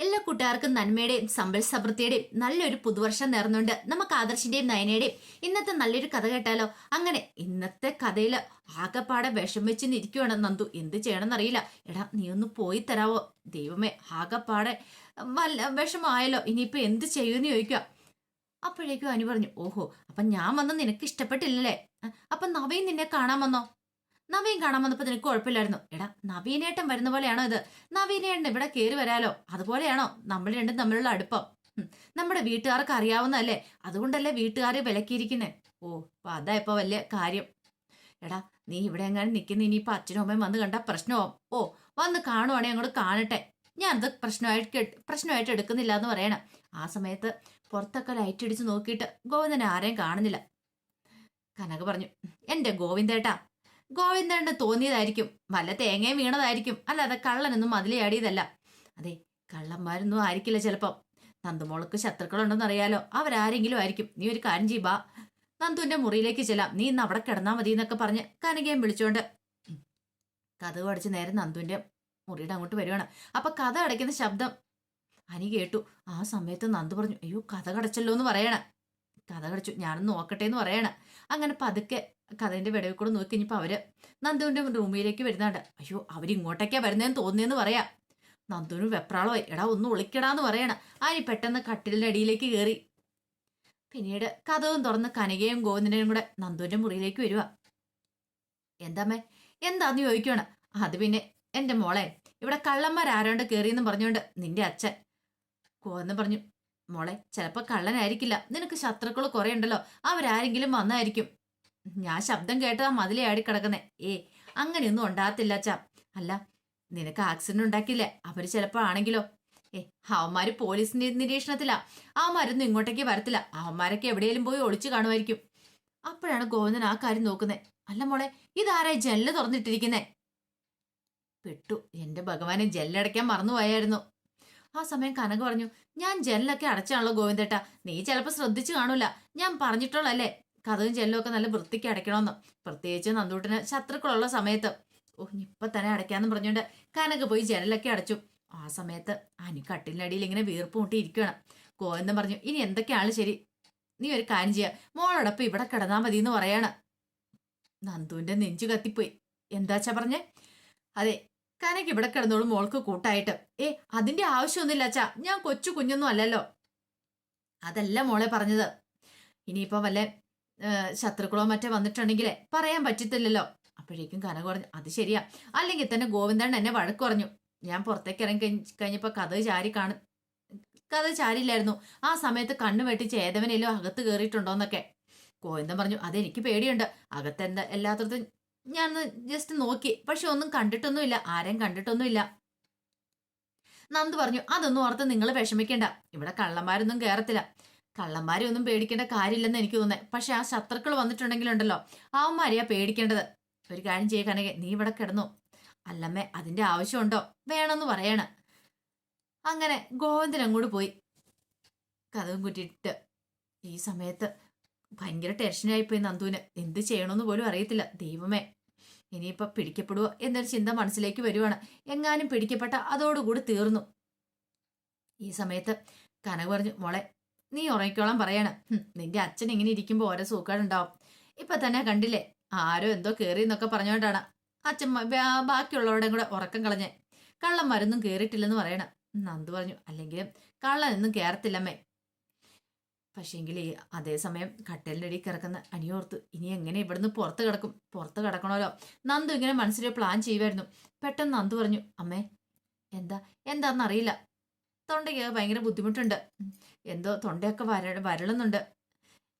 എല്ലാ കൂട്ടുകാർക്കും നന്മയുടെയും സമ്പൽ സമൃദ്ധിയുടെയും നല്ലൊരു പുതുവർഷം നേർന്നുണ്ട് നമുക്ക് ആദർശിന്റെയും നയനയുടെയും ഇന്നത്തെ നല്ലൊരു കഥ കേട്ടാലോ? അങ്ങനെ ഇന്നത്തെ കഥയിൽ ആകെപ്പാടെ വിഷമിച്ച് നിൽക്കുവാണ് നന്ദു. എന്ത് ചെയ്യണമെന്നറിയില്ല. എടാ നീ ഒന്ന് പോയി തരാവോ? ദൈവമേ ആകെപ്പാടെ വല്ല വിഷമമായല്ലോ ഇനിയിപ്പോ എന്ത് ചെയ്യുമെന്ന് ചോദിക്കുക. അപ്പോഴേക്കും അനു പറഞ്ഞു ഓഹോ അപ്പൊ ഞാൻ വന്ന നിനക്ക് ഇഷ്ടപ്പെട്ടില്ലല്ലേ? അപ്പൊ നവയും നിന്നെ കാണാൻ വന്നോ? നവീൻ കാണാൻ വന്നപ്പോ നിനക്ക് കുഴപ്പമില്ലായിരുന്നു. എടാ നവീനേട്ടൻ വരുന്ന പോലെയാണോ ഇത്? നവീനേട്ടൻ ഇവിടെ കയറി വരാലോ? അതുപോലെയാണോ? നമ്മൾ രണ്ടും തമ്മിലുള്ള അടുപ്പം. നമ്മുടെ വീട്ടുകാർക്ക് അറിയാവുന്നതല്ലേ? അതുകൊണ്ടല്ലേ വീട്ടുകാരെ വിലക്കിയിരിക്കുന്നേ. ഓ അപ്പൊ അതാ ഇപ്പൊ വലിയ കാര്യം. എടാ നീ ഇവിടെ എങ്ങാനും നിൽക്കുന്ന ഇനിയിപ്പോ അച്ഛനും അമ്മയും വന്ന് കണ്ട പ്രശ്നമാവും. ഓ വന്ന് കാണുവാണെങ്കിൽ അങ്ങോട്ട് കാണട്ടെ. ഞാനത് പ്രശ്നമായിട്ട് പ്രശ്നമായിട്ട് എടുക്കുന്നില്ല എന്ന് പറയണം. ആ സമയത്ത് പുറത്തൊക്കെ ലൈറ്റ് അടിച്ച് നോക്കിയിട്ട് ഗോവിന്ദൻ ആരെയും കാണുന്നില്ല. കനക പറഞ്ഞു എന്റെ ഗോവിന്ദേട്ടാ ഗോവിന്ദന് തോന്നിയതായിരിക്കും. വല്ല തേങ്ങയും വീണതായിരിക്കും. അല്ലാതെ കള്ളനൊന്നും മതിലയാടിയതല്ല അതെ കള്ളന്മാരൊന്നും ആയിരിക്കില്ല ചിലപ്പം. നന്ദുമോൾക്ക് ശത്രുക്കളുണ്ടെന്ന് അറിയാലോ അവരാരെങ്കിലും ആയിരിക്കും. നീ ഒരു കാര്യം ചെയ്യ് നന്ദുവിന്റെ മുറിയിലേക്ക് ചെല്ലാം. നീ ഇന്ന് അവിടെ കിടന്നാ മതി എന്നൊക്കെ പറഞ്ഞ് കനകയും വിളിച്ചോണ്ട് കഥ അടിച്ച് നേരെ നന്ദുവിന്റെ മുറിയുടെ അങ്ങോട്ട് വരുവാണ്. അപ്പൊ കഥ അടയ്ക്കുന്ന ശബ്ദം അനി കേട്ടു. ആ സമയത്ത് നന്ദു പറഞ്ഞു അയ്യോ കഥ കടച്ചല്ലോ എന്ന് പറയണ. കഥ കടച്ചു. ഞാനൊന്ന് നോക്കട്ടെ എന്ന് പറയണ. അങ്ങനെ പതുക്കെ കഥേന്റെ വിടവിൽ കൂടെ നോക്കി കഴിഞ്ഞപ്പോൾ അവർ നന്ദുവിന്റെ റൂമിലേക്ക് വരുന്നുണ്ട് അയ്യോ അവരിങ്ങോട്ടേക്കാ വരുന്നതെന്ന് തോന്നിയെന്ന് പറയാം. നന്ദുവിന് വെപ്രാളമായി. എടാ ഒന്ന് ഒളിക്കടാന്ന് പറയണ. ആനി പെട്ടെന്ന് കട്ടിലിന്റെ അടിയിലേക്ക് കയറി പിന്നീട് കഥവും തുറന്ന് കനകയും ഗോവിന്ദനെയും കൂടെ നന്ദുവിന്റെ മുറിയിലേക്ക് വരുക എന്താമ്മേ എന്താന്ന് ചോദിക്കണം അത് പിന്നെ എന്റെ മോളെ ഇവിടെ കള്ളന്മാർ ആരാണ്ട് കയറിയെന്നും പറഞ്ഞുകൊണ്ട് നിന്റെ അച്ഛൻ. ഗോവിന്ദൻ പറഞ്ഞു മോളെ ചിലപ്പോ കള്ളനായിരിക്കില്ല. നിനക്ക് ശത്രുക്കൾ കുറെ ഉണ്ടല്ലോ അവരാരെങ്കിലും വന്നായിരിക്കും. ഞാൻ ശബ്ദം കേട്ടതാ മതിലെ ആടി കിടക്കുന്നേ ഏ അങ്ങനെയൊന്നും ഉണ്ടാകത്തില്ല ചാ അല്ല നിനക്ക് ആക്സിഡന്റ് ഉണ്ടാക്കില്ലേ അവർ ചിലപ്പോ ആണെങ്കിലോ? ഏ അവന്മാര് പോലീസിന്റെ നിരീക്ഷണത്തിലാ. അവന്മാരൊന്നും ഇങ്ങോട്ടേക്ക് വരത്തില്ല. അവന്മാരൊക്കെ എവിടെയെങ്കിലും പോയി ഒളിച്ചു കാണുമായിരിക്കും. അപ്പോഴാണ് ഗോവിന്ദൻ ആ കാര്യം നോക്കുന്നത് അല്ല മോളെ ഇതാരായി ജനൽ തുറന്നിട്ടിരിക്കുന്നേ? പെട്ടു. എന്റെ ഭഗവാനെ ജെല്ലടയ്ക്കാൻ മറന്നുപോയായിരുന്നു. ആ സമയം കനക പറഞ്ഞു ഞാൻ ജെല്ലൊക്കെ അടച്ചാണല്ലോ ഗോവിന്ദേട്ട. നീ ചിലപ്പോ ശ്രദ്ധിച്ചു കാണൂല. ഞാൻ പറഞ്ഞിട്ടുള്ളല്ലേ കഥവും ജെല്ലും ഒക്കെ നല്ല വൃത്തിക്ക് അടയ്ക്കണമെന്ന് പ്രത്യേകിച്ച് നന്ദൂട്ടിന് ശത്രുക്കളുള്ള സമയത്ത്. ഓ ഇപ്പൊ തന്നെ അടയ്ക്കാന്ന് പറഞ്ഞുകൊണ്ട് കനക പോയി ജെല്ലൊക്കെ അടച്ചു. ആ സമയത്ത് അനി കട്ടിലിനടിയിൽ ഇങ്ങനെ വീർപ്പ് മുട്ടി ഇരിക്കണം ഗോവിന്ദൻ പറഞ്ഞു ഇനി എന്തൊക്കെയാണ് ശരി? നീ ഒരു കാര്യം ചെയ്യാ. മോളോടൊപ്പം ഇവിടെ കിടന്നാൽ മതി എന്ന് പറയാണ്. നന്ദുവിന്റെ നെഞ്ചു കത്തിപ്പോയി. എന്താച്ചാ പറഞ്ഞേ? അതെ കനക്ക് ഇവിടെ കിടന്നോളും മോൾക്ക് കൂട്ടായിട്ട്. ഏ അതിന്റെ ആവശ്യമൊന്നുമില്ല അച്ഛാ. ഞാൻ കൊച്ചു കുഞ്ഞൊന്നും അല്ലല്ലോ. അതല്ല മോളെ പറഞ്ഞത്. ഇനിയിപ്പോ വല്ല ശത്രുക്കളോ മറ്റോ വന്നിട്ടുണ്ടെങ്കിലേ പറയാൻ പറ്റത്തില്ലല്ലോ. അപ്പോഴേക്കും കന കുറഞ്ഞു അത് ശരിയാ. അല്ലെങ്കിൽ തന്നെ ഗോവിന്ദൻ എന്നെ വഴക്ക് പറഞ്ഞു. ഞാൻ പുറത്തേക്ക് ഇറങ്ങി കഴിഞ്ഞ് കഴിഞ്ഞപ്പോ കഥ ചാരി കാണും. കഥ ചാരില്ലായിരുന്നു. ആ സമയത്ത് കണ്ണു വെട്ടിച്ച് ഏതവനെല്ലോ അകത്ത് കയറിയിട്ടുണ്ടോന്നൊക്കെ. ഗോവിന്ദൻ പറഞ്ഞു അതെനിക്ക് പേടിയുണ്ട്. അകത്തെന്താ എല്ലാത്തടത്തും ഞാൻ ജസ്റ്റ് നോക്കി. പക്ഷെ ഒന്നും കണ്ടിട്ടൊന്നുമില്ല. ആരെയും കണ്ടിട്ടൊന്നുമില്ല. നന്ദു പറഞ്ഞു അതൊന്നും ഓർത്ത് നിങ്ങൾ വിഷമിക്കേണ്ട. ഇവിടെ കള്ളന്മാരൊന്നും കയറത്തില്ല കള്ളന്മാരെ ഒന്നും പേടിക്കേണ്ട കാര്യമില്ലെന്ന് എനിക്ക് തോന്നേ പക്ഷെ ആ ശത്രുക്കൾ വന്നിട്ടുണ്ടെങ്കിലുണ്ടല്ലോ. അവന്മാരെയാ പേടിക്കേണ്ടത്. ഒരു കാര്യം ചെയ്യ കനകെ നീ ഇവിടെ കിടന്നു. അല്ലമ്മേ അതിന്റെ ആവശ്യമുണ്ടോ? വേണമെന്ന് പറയണ. അങ്ങനെ ഗോവിന്ദൻ അങ്ങോട്ട് പോയി. കഥവും കുറ്റിയിട്ട് ഈ സമയത്ത് ഭയങ്കര ടെൻഷനായിപ്പോയി നന്ദുവിന്. എന്ത് ചെയ്യണമെന്ന് പോലും അറിയത്തില്ല. ദൈവമേ ഇനിയിപ്പൊ പിടിക്കപ്പെടുവോ എന്നൊരു ചിന്ത മനസ്സിലേക്ക് വരുവാണ്. എങ്ങാനും പിടിക്കപ്പെട്ട അതോടുകൂടി തീർന്നു. ഈ സമയത്ത് കനക പറഞ്ഞു മോളെ നീ ഉറങ്ങിക്കോളാൻ പറയണം. നിന്റെ അച്ഛൻ ഇങ്ങനെ ഇരിക്കുമ്പോൾ ഓരോ സൂക്കേടുണ്ടാവും. ഇപ്പൊ തന്നെ കണ്ടില്ലേ ആരോ എന്തോ കയറി എന്നൊക്കെ പറഞ്ഞുകൊണ്ടാണ് അച്ഛൻ ബാക്കിയുള്ളവരുടെയും കൂടെ ഉറക്കം കളഞ്ഞേ. കള്ളം മരുന്നും കയറിയിട്ടില്ലെന്ന് പറയണം. നന്ദു പറഞ്ഞു അല്ലെങ്കിലും കള്ളനൊന്നും കേറത്തില്ലമ്മേ. പക്ഷേങ്കിൽ അതേസമയം കട്ടലിന്റെ അടിയിൽ കിടക്കുന്ന അനിയോർത്ത് ഇനി എങ്ങനെ ഇവിടുന്ന് പുറത്ത് കിടക്കും? പുറത്ത് കിടക്കണമല്ലോ? നന്ദു ഇങ്ങനെ മനസ്സിൽ പ്ലാൻ ചെയ്യുമായിരുന്നു പെട്ടെന്ന് നന്ദു പറഞ്ഞു അമ്മേ എന്താ? എന്താണെന്നറിയില്ല തൊണ്ടയ്ക്ക് ഭയങ്കര ബുദ്ധിമുട്ടുണ്ട്. എന്തോ തൊണ്ടയൊക്കെ വര വരളുന്നുണ്ട്.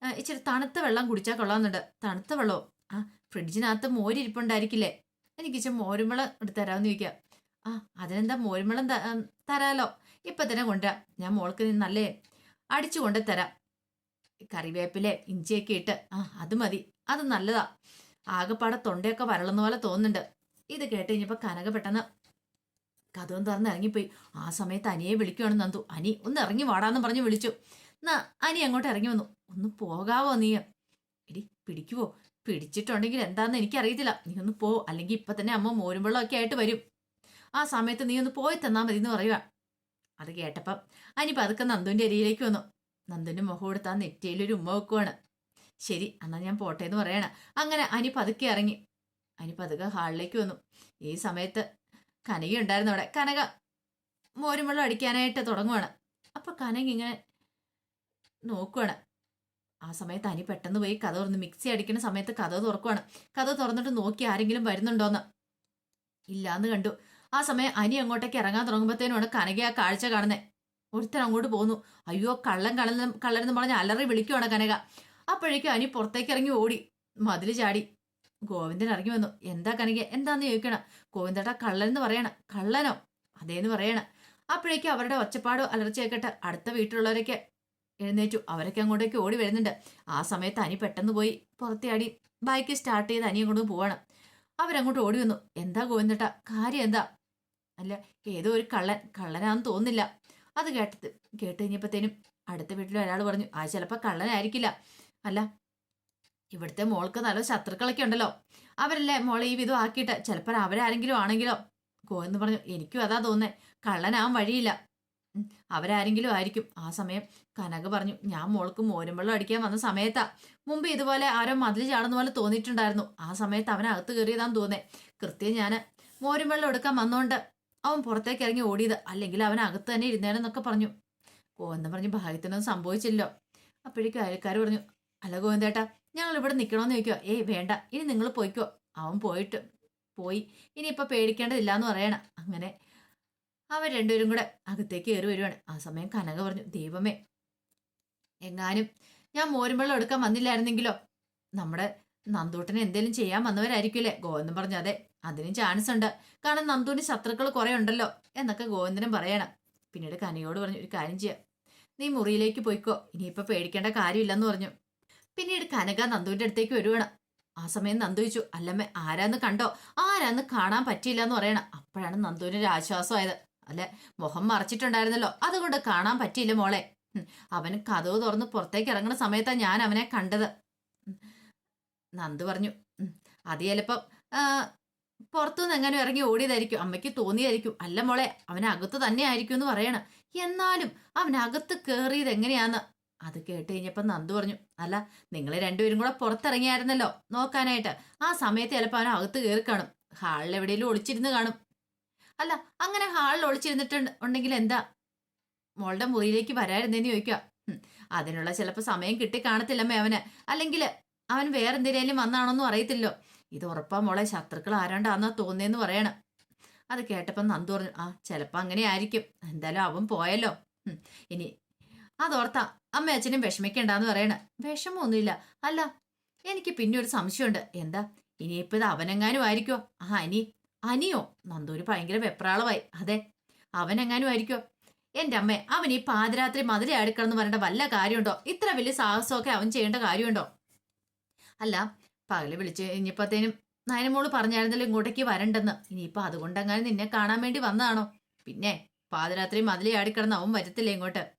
ഇച്ചിരി തണുത്ത വെള്ളം കുടിച്ചാൽ കൊള്ളാമെന്നുണ്ട്. തണുത്ത വെള്ളമോ ആ ഫ്രിഡ്ജിനകത്ത് മോരിരിപ്പുണ്ടായിരിക്കില്ലേ? എനിക്ക് ഇച്ചിരി മോരുമ്പളം എടുത്ത് തരാമെന്ന് ചോദിക്കാം. ആ അതിനെന്താ മോരുമ്പളം തരാലോ? ഇപ്പം തന്നെ കൊണ്ടുവരാം. ഞാൻ മോൾക്ക് നല്ലേ അടിച്ചു കൊണ്ട് തരാം കറിവേപ്പിലെ ഇഞ്ചിയൊക്കെ ഇട്ട് ആ അത് മതി. അത് നല്ലതാ. ആകെപ്പാടെ തൊണ്ടയൊക്കെ വരളുന്ന പോലെ തോന്നുന്നുണ്ട്. ഇത് കേട്ട് കഴിഞ്ഞപ്പോ കനക പെട്ടെന്ന് കഥവും തുറന്ന് ഇറങ്ങിപ്പോയി. ആ സമയത്ത് അനിയെ വിളിക്കുവാണ് നന്ദു. അനി ഒന്ന് ഇറങ്ങി വാടാന്ന് പറഞ്ഞ് വിളിച്ചു. എന്നാ അനി അങ്ങോട്ട് ഇറങ്ങി വന്നു. ഒന്ന് പോകാവോ നീ? എടി പിടിക്കുവോ? പിടിച്ചിട്ടുണ്ടെങ്കിൽ എന്താന്ന് എനിക്കറിയത്തില്ല. നീ ഒന്ന് പോ. അല്ലെങ്കിൽ ഇപ്പൊ തന്നെ അമ്മ മോരും ഒക്കെ ആയിട്ട് വരും. ആ സമയത്ത് നീ ഒന്ന് പോയി തന്നാ മതി എന്ന് പറയുക അത് കേട്ടപ്പം അനി പതുക്കെ നന്ദുവിന്റെ അരിയിലേക്ക് വന്നു. നന്ദുവിന്റെ മുഖം കൊടുത്ത് ആ നെറ്റിയിലൊരു ഉമ്മ വെക്കുവാണ്. ശരി എന്നാ ഞാൻ പോട്ടെ എന്ന് പറയണ. അങ്ങനെ അനി പതുക്കെ ഇറങ്ങി. അനി പതുക്കെ ഹാളിലേക്ക് വന്നു. ഈ സമയത്ത് കനക ഉണ്ടായിരുന്നു അവിടെ. കനക മോരും വെള്ളം അടിക്കാനായിട്ട് തുടങ്ങുവാണ്. അപ്പൊ കനക ഇങ്ങനെ നോക്കുവാണ്. ആ സമയത്ത് അനി പെട്ടെന്ന് പോയി കഥ തുറന്ന് മിക്സി അടിക്കുന്ന സമയത്ത് കഥ തുറക്കുവാണ്. കഥ തുറന്നിട്ട് നോക്കി ആരെങ്കിലും വരുന്നുണ്ടോന്ന്. ഇല്ലാന്ന് കണ്ടു. ആ സമയം അനി അങ്ങോട്ടേക്ക് ഇറങ്ങാൻ തുടങ്ങുമ്പോഴത്തേനുമാണ് കനക ആ കാഴ്ച കാണുന്നത് ഒരുത്തൻ അങ്ങോട്ട് പോന്നു. അയ്യോ കള്ളൻ കള്ളൻ കള്ളനെന്ന് പറഞ്ഞ് അലറി വിളിക്കുവാണ് കനക. അപ്പോഴേക്കും അനി പുറത്തേക്ക് ഇറങ്ങി ഓടി. മതിൽ ചാടി. ഗോവിന്ദൻ ഇറങ്ങി വന്നു. എന്താ കനക? എന്താന്ന് ചോദിക്കണം? ഗോവിന്ദേട്ടാ കള്ളൻ എന്ന് പറയണം. കള്ളനോ? അതേന്ന് പറയണം. അപ്പോഴേക്കും അവരുടെ ഒച്ചപ്പാടോ അലർച്ചയൊക്കെ അടുത്ത വീട്ടിലുള്ളവരൊക്കെ എഴുന്നേറ്റു. അവരൊക്കെ അങ്ങോട്ടേക്ക് ഓടി വരുന്നുണ്ട്. ആ സമയത്ത് അനി പെട്ടെന്ന് പോയി പുറത്തിയാടി. ബൈക്ക് സ്റ്റാർട്ട് ചെയ്ത് അനി അങ്ങോട്ട് പോവാണ്. അവരങ്ങോട്ട് ഓടി വന്നു. എന്താ ഗോവിന്ദട്ട? കാര്യം എന്താ? അല്ല ഏതോ ഒരു കള്ളൻ. കള്ളനാന്ന് തോന്നുന്നില്ല. അത് കേട്ടത് കേട്ട് കഴിഞ്ഞപ്പോഴത്തേനും അടുത്ത വീട്ടിൽ ഒരാൾ പറഞ്ഞു ആ ചിലപ്പോൾ കള്ളനായിരിക്കില്ല. അല്ല ഇവിടുത്തെ മോൾക്ക് നല്ല ശത്രുക്കളൊക്കെ ഉണ്ടല്ലോ. അവരല്ലേ മോളെ ഈ വിധം ആക്കിയിട്ട് ചിലപ്പോൾ അവരാരെങ്കിലും ആണെങ്കിലോ? ഗോവെന്ന് പറഞ്ഞു എനിക്കും അതാ തോന്നേ കള്ളനാവാൻ വഴിയില്ല. അവരാരെങ്കിലും ആയിരിക്കും. ആ സമയം കനക പറഞ്ഞു ഞാൻ മോൾക്ക് മോരും വെള്ളം അടിക്കാൻ വന്ന സമയത്താ. മുമ്പ് ഇതുപോലെ ആരോ മതിൽ ചാടുന്ന പോലെ തോന്നിയിട്ടുണ്ടായിരുന്നു. ആ സമയത്ത് അവനകത്ത് കയറിയതാന്ന് തോന്നേ കൃത്യം ഞാൻ മോരും വെള്ളം എടുക്കാൻ വന്നോണ്ട് അവൻ പുറത്തേക്ക് ഇറങ്ങി ഓടിയത് അല്ലെങ്കിൽ അവൻ അകത്ത് തന്നെ ഇരുന്നേനെന്നൊക്കെ പറഞ്ഞു. ഗോവിന്ദൻ പറഞ്ഞു ഭാഗ്യത്തിനൊന്നും സംഭവിച്ചില്ലോ അപ്പോഴേക്കും അയൽക്കാർ പറഞ്ഞു അല്ല ഗോവിന്ദേട്ടാ ഞങ്ങൾ ഇവിടെ നിൽക്കണമെന്ന് ചോദിക്കോ ഏയ് വേണ്ട. ഇനി നിങ്ങൾ പോയിക്കോ. അവൻ പോയിട്ട് പോയി. ഇനിയിപ്പോൾ പേടിക്കേണ്ടതില്ല എന്ന് പറയണം. അങ്ങനെ അവർ രണ്ടുപേരും കൂടെ അകത്തേക്ക് കയറി വരുവാണ്. ആ സമയം കനക പറഞ്ഞു ദൈവമേ എങ്ങാനും ഞാൻ മോരും വെള്ളം എടുക്കാൻ വന്നില്ലായിരുന്നെങ്കിലോ? നമ്മുടെ നന്ദൂട്ടന് എന്തെങ്കിലും ചെയ്യാൻ വന്നവരായിരിക്കില്ലേ ഗോവിന്ദൻ പറഞ്ഞു അതെ അതിനും ചാൻസ് ഉണ്ട്. കാരണം നന്ദുവിന് ശത്രുക്കൾ കുറെ ഉണ്ടല്ലോ എന്നൊക്കെ ഗോവിന്ദനും പറയണം. പിന്നീട് കനിയോട് പറഞ്ഞു ഒരു കാര്യം ചെയ്യാം. നീ മുറിയിലേക്ക് പോയിക്കോ. ഇനിയിപ്പോ പേടിക്കേണ്ട കാര്യമില്ലെന്ന് പറഞ്ഞു. പിന്നീട് കനക നന്ദുവിന്റെ അടുത്തേക്ക് വരുവാണ്. ആ സമയം നന്ദു ചോദിച്ചു അല്ലമ്മ ആരാന്ന് കണ്ടോ? ആരാന്ന് കാണാൻ പറ്റിയില്ല എന്ന് പറയണം. അപ്പോഴാണ് നന്ദുവിന് ഒരു ആശ്വാസമായത്. അല്ലെ മുഖം മറച്ചിട്ടുണ്ടായിരുന്നല്ലോ. അതുകൊണ്ട് കാണാൻ പറ്റിയില്ല മോളെ. അവൻ കഥവ് തുറന്ന് പുറത്തേക്ക് ഇറങ്ങുന്ന സമയത്താണ് ഞാൻ അവനെ കണ്ടത്. നന്ദു പറഞ്ഞു "ഉം, അത് ചിലപ്പം പുറത്തുനിന്ന് എങ്ങനെ ഇറങ്ങി ഓടിയതായിരിക്കും. അമ്മയ്ക്ക് തോന്നിയതായിരിക്കും. അല്ല മോളെ അവനകത്ത് തന്നെ ആയിരിക്കും എന്ന് പറയണം. എന്നാലും അവനകത്ത് കയറിയത് എങ്ങനെയാന്ന്? അത് കേട്ട് കഴിഞ്ഞപ്പോൾ നന്ദു പറഞ്ഞു അല്ല നിങ്ങൾ രണ്ടുപേരും കൂടെ പുറത്തിറങ്ങിയായിരുന്നല്ലോ നോക്കാനായിട്ട്. ആ സമയത്ത് ചിലപ്പോൾ അവൻ അകത്ത് കയറി കാണും. ഹാളിൽ എവിടെയെങ്കിലും ഒളിച്ചിരുന്ന് കാണും. അല്ല അങ്ങനെ ഹാളിൽ ഒളിച്ചിരുന്നിട്ട് ഉണ്ടെങ്കിൽ എന്താ? മോളുടെ മുറിയിലേക്ക് വരായിരുന്നേന്ന് ചോദിക്കുക അതിനുള്ള ചിലപ്പോൾ സമയം കിട്ടി കാണത്തില്ലമ്മേ അവന്. അല്ലെങ്കിൽ അവൻ വേറെന്തിനേലും വന്നാണോന്നും അറിയത്തില്ലോ ഇത് ഉറപ്പാ മോളെ ശത്രുക്കൾ ആരാണ്ടാന്നാ തോന്നിയെന്ന് പറയണം. അത് കേട്ടപ്പം നന്ദു പറഞ്ഞു ആ ചിലപ്പോൾ അങ്ങനെ ആയിരിക്കും. എന്തായാലും അവൻ പോയല്ലോ. ഇനി അതോർത്താ അമ്മ അച്ഛനും വിഷമിക്കണ്ടെന്ന് പറയണ. വിഷമമൊന്നുമില്ല അല്ല എനിക്ക് പിന്നെ ഒരു സംശയമുണ്ട്. എന്താ ഇനിയിപ്പോ ഇത് അവനെങ്ങാനും ആയിരിക്കോ? ആ അനി അനിയോ? നന്ദൂര് ഭയങ്കര വെപ്രാളമായി. അതെ അവനെങ്ങാനും ആയിരിക്കോ? എന്റെ അമ്മ അവൻ ഈ പാതിരാത്രി മതിലെ അടുക്കണമെന്ന് പറയേണ്ട വല്ല കാര്യമുണ്ടോ? ഇത്ര വലിയ സാഹസമൊക്കെ അവൻ ചെയ്യേണ്ട കാര്യമുണ്ടോ? അല്ല പകൽ വിളിച്ച് കഴിഞ്ഞപ്പോഴത്തേനും നയനമോൾ പറഞ്ഞായിരുന്നല്ലോ ഇങ്ങോട്ടേക്ക് വരണ്ടെന്ന്. ഇനിയിപ്പോ അതുകൊണ്ടെങ്ങാനും നിന്നെ കാണാൻ വേണ്ടി വന്നതാണോ? പിന്നെ പാതിരാത്രി മതിലി ആടിക്കിടന്ന് അവൻ വരത്തില്ല ഇങ്ങോട്ട്?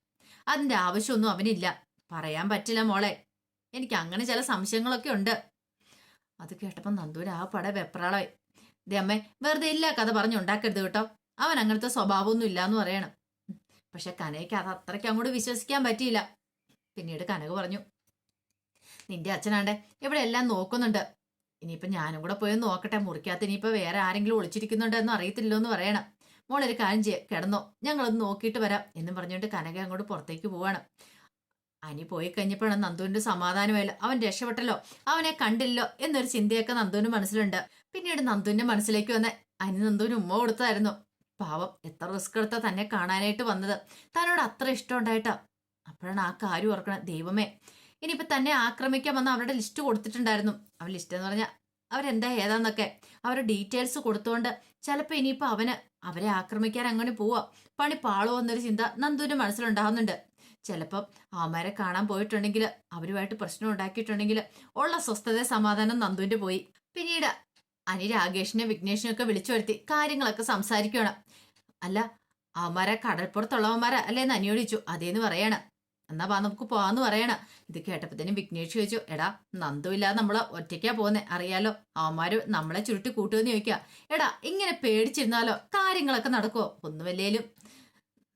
അതിന്റെ ആവശ്യമൊന്നും അവനില്ല. പറയാൻ പറ്റില്ല മോളെ. എനിക്ക് അങ്ങനെ ചില സംശയങ്ങളൊക്കെ ഉണ്ട്. അത് കേട്ടപ്പോൾ നന്ദൂര് ആ പട വെപ്രാളായി ദേ അമ്മേ വെറുതെ ഇല്ല കഥ പറഞ്ഞുണ്ടാക്കരുത് കേട്ടോ. അവൻ അങ്ങനത്തെ സ്വഭാവമൊന്നും ഇല്ലാന്ന് പറയണം. പക്ഷെ കനയ്ക്ക് അത് അത്രയ്ക്ക് അങ്ങോട്ട് വിശ്വസിക്കാൻ പറ്റിയില്ല. പിന്നീട് കനക പറഞ്ഞു നിന്റെ അച്ഛനാണ്ടെ ഇവിടെ എല്ലാം നോക്കുന്നുണ്ട്. ഇനിയിപ്പോ ഞാനും കൂടെ പോയി നോക്കട്ടെ മുറിക്കകത്ത് ഇനിയിപ്പോ വേറെ ആരെങ്കിലും ഒളിച്ചിരിക്കുന്നുണ്ടോ എന്ന് അറിയത്തില്ലോ എന്ന് പറയണം മോളൊരു കാര്യം ചെയ്യാം കിടന്നോ ഞങ്ങളൊന്ന് നോക്കിയിട്ട് വരാം എന്നും പറഞ്ഞുകൊണ്ട് കനക അങ്ങോട്ട് പുറത്തേക്ക് പോവാണ്. അനി പോയി കഴിഞ്ഞപ്പോഴാണ് നന്ദുവിന്റെ സമാധാനമായല്ലോ അവൻ രക്ഷപ്പെട്ടല്ലോ അവനെ കണ്ടില്ലോ എന്നൊരു ചിന്തയൊക്കെ നന്ദുവിന് മനസ്സിലുണ്ട്. പിന്നീട് നന്ദുവിന്റെ മനസ്സിലേക്ക് വന്ന അനി നന്ദുവിന് ഉമ്മ കൊടുത്തായിരുന്നു പാവം എത്ര റിസ്ക് എടുത്താ തന്നെ കാണാനായിട്ട് വന്നത്. തന്നോട് അത്ര ഇഷ്ടം ഉണ്ടായിട്ടാ. അപ്പോഴാണ് ആ കാര്യം ഓർക്കണം ദൈവമേ ഇനിയിപ്പോ തന്നെ ആക്രമിക്കാൻ വന്ന അവരുടെ ലിസ്റ്റ് കൊടുത്തിട്ടുണ്ടായിരുന്നു. അവൻ ലിസ്റ്റ് എന്ന് പറഞ്ഞാൽ അവരെന്താ ഏതാന്നൊക്കെ. അവരുടെ ഡീറ്റെയിൽസ് കൊടുത്തുകൊണ്ട് ചിലപ്പോൾ ഇനിയിപ്പോൾ അവന് അവരെ ആക്രമിക്കാൻ അങ്ങനെ പോവാ. പണി പാളോ എന്നൊരു ചിന്ത നന്ദുവിന്റെ മനസ്സിലുണ്ടാകുന്നുണ്ട് ചിലപ്പം അവന്മാരെ കാണാൻ പോയിട്ടുണ്ടെങ്കിൽ അവരുമായിട്ട് പ്രശ്നം ഉണ്ടാക്കിയിട്ടുണ്ടെങ്കിൽ ഉള്ള സ്വസ്ഥത സമാധാനം നന്ദുവിന്റെ പോയി. പിന്നീട് അനി രാകേഷിനെ വിഘ്നേഷിനെ ഒക്കെ വിളിച്ചു വരുത്തി കാര്യങ്ങളൊക്കെ സംസാരിക്കണം അല്ല അവന്മാരെ കടൽപ്പുറത്തുള്ളവന്മാരെ അല്ലേ എന്ന് അനിയോടിച്ചു. അതേന്ന് പറയണ. എന്നാ വാ നമുക്ക് പോവാന്ന് പറയണ. ഇത് കേട്ടപ്പോഴത്തേനും വിഘ്നേഷ് ചോദിച്ചു എടാ നന്ദുമില്ലാതെ നമ്മൾ ഒറ്റയ്ക്കാ പോകുന്നേ അറിയാലോ? അവന്മാര് നമ്മളെ ചുരുട്ടി കൂട്ടുമെന്ന് ചോദിക്കുക എടാ ഇങ്ങനെ പേടിച്ചിരുന്നാലോ കാര്യങ്ങളൊക്കെ നടക്കുമോ ഒന്നുമല്ലേലും.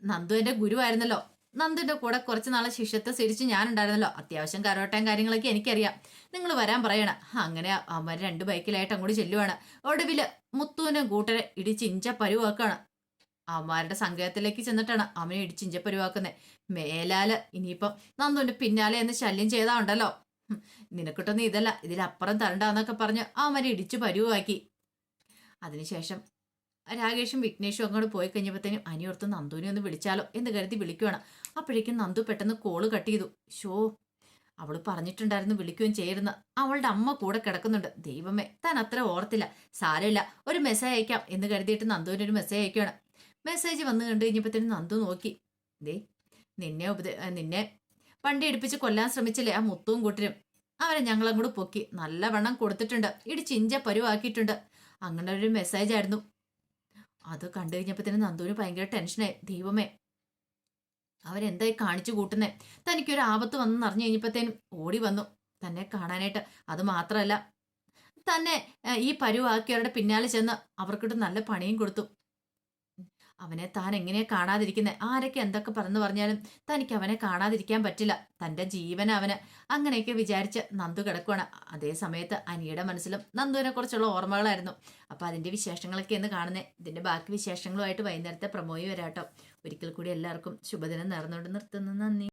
നന്ദു എന്റെ ഗുരുവായിരുന്നല്ലോ. നന്ദുവിന്റെ കൂടെ കുറച്ച് നാളെ ശിഷ്യത്തെ ഞാൻ ഉണ്ടായിരുന്നല്ലോ അത്യാവശ്യം കരോട്ടയും കാര്യങ്ങളൊക്കെ എനിക്കറിയാം. നിങ്ങൾ വരാൻ പറയണ. അങ്ങനെ അവന്മാർ രണ്ട് ബൈക്കിലായിട്ട് അങ്ങോട്ട് ചെല്ലുവാണ്. ഒടുവിൽ മുത്തുവിനും കൂട്ടരെ ഇടിച്ചിഞ്ച പരുവാക്കാണ് അവന്മാരുടെ സങ്കേതത്തിലേക്ക് ചെന്നിട്ടാണ് അവനെ ഇടിച്ചിഞ്ച പരുവാക്കുന്നത് മേലാൽ ഇനിയിപ്പം നന്ദുവിന്റെ പിന്നാലെ എന്ന് ശല്യം ചെയ്താ ഉണ്ടല്ലോ. നിനക്കിട്ടൊന്നും ഇതല്ല. ഇതിലപ്പുറം തരണ്ടെന്നൊക്കെ പറഞ്ഞ് അവന്മാരെ ഇടിച്ചു പരുവാക്കി. അതിനുശേഷം രാകേഷും വിഘ്നേഷും അങ്ങോട്ട് പോയി കഴിഞ്ഞപ്പോഴത്തേനും അനിയോർത്ത് നന്ദുവിനെ ഒന്ന് വിളിച്ചാലോ എന്ന് കരുതി വിളിക്കുവാണ്. അപ്പോഴേക്കും നന്ദു പെട്ടെന്ന് കോൾ കട്ട് ചെയ്തു. ഷോ അവൾ പറഞ്ഞിട്ടുണ്ടായിരുന്നു വിളിക്കുകയും ചെയ്യരുന്ന് അവളുടെ അമ്മ കൂടെ കിടക്കുന്നുണ്ട്. ദൈവമേ താൻ അത്ര ഓർത്തില്ല. സാരമില്ല. ഒരു മെസ്സേജ് അയക്കാം എന്ന് കരുതിയിട്ട് നന്ദുവിനൊരു മെസ്സേജ് അയക്കുകയാണ്. മെസ്സേജ് വന്നു കണ്ടു കഴിഞ്ഞപ്പോഴത്തേനും നന്ദു നോക്കി. ദേ നിന്നെ ഉപദേ നിന്നെ വണ്ടി ഇടിപ്പിച്ച് കൊല്ലാൻ ശ്രമിച്ചില്ലേ ആ മുത്തും കൂട്ടരും? അവരെ ഞങ്ങളങ്ങോട്ട് പൊക്കി നല്ല വണ്ണം കൊടുത്തിട്ടുണ്ട് ഇടിച്ചിഞ്ച പരുവാക്കിയിട്ടുണ്ട്. അങ്ങനെ ഒരു മെസ്സേജ് ആയിരുന്നു. അത് കണ്ടു കഴിഞ്ഞപ്പോഴത്തേനും നന്ദുവിന് ഭയങ്കര ടെൻഷനായി ദൈവമേ അവരെന്തായി കാണിച്ചു കൂട്ടുന്നേ? തനിക്കൊരു ആപത്ത് വന്നു അറിഞ്ഞു കഴിഞ്ഞപ്പോഴത്തേനും ഓടി വന്നു. തന്നെ കാണാനായിട്ട്. അത് മാത്രമല്ല തന്നെ ഈ പരുവാക്കിയവരുടെ പിന്നാലെ ചെന്ന് അവർക്കിട്ട് നല്ല പണിയും കൊടുത്തു. അവനെ താൻ എങ്ങനെയാ കാണാതിരിക്കുന്നത് ആരൊക്കെ എന്തൊക്കെ പറഞ്ഞു പറഞ്ഞാലും തനിക്ക് അവനെ കാണാതിരിക്കാൻ പറ്റില്ല. തന്റെ ജീവൻ അവന്. അങ്ങനെയൊക്കെ വിചാരിച്ച് നന്ദു കിടക്കുകയാണ് അതേ സമയത്ത് അനിയുടെ മനസ്സിലും നന്ദുവിനെ കുറിച്ചുള്ള ഓർമ്മകളായിരുന്നു. അപ്പൊ അതിന്റെ വിശേഷങ്ങളൊക്കെ എന്ന് കാണുന്നേ. ഇതിന്റെ ബാക്കി വിശേഷങ്ങളുമായിട്ട് വൈകുന്നേരത്തെ പ്രമോയി വരാട്ടോ. ഒരിക്കൽ കൂടി എല്ലാവർക്കും ശുഭദിനം നേർന്നുകൊണ്ട് നിർത്തുന്നു. നന്ദി.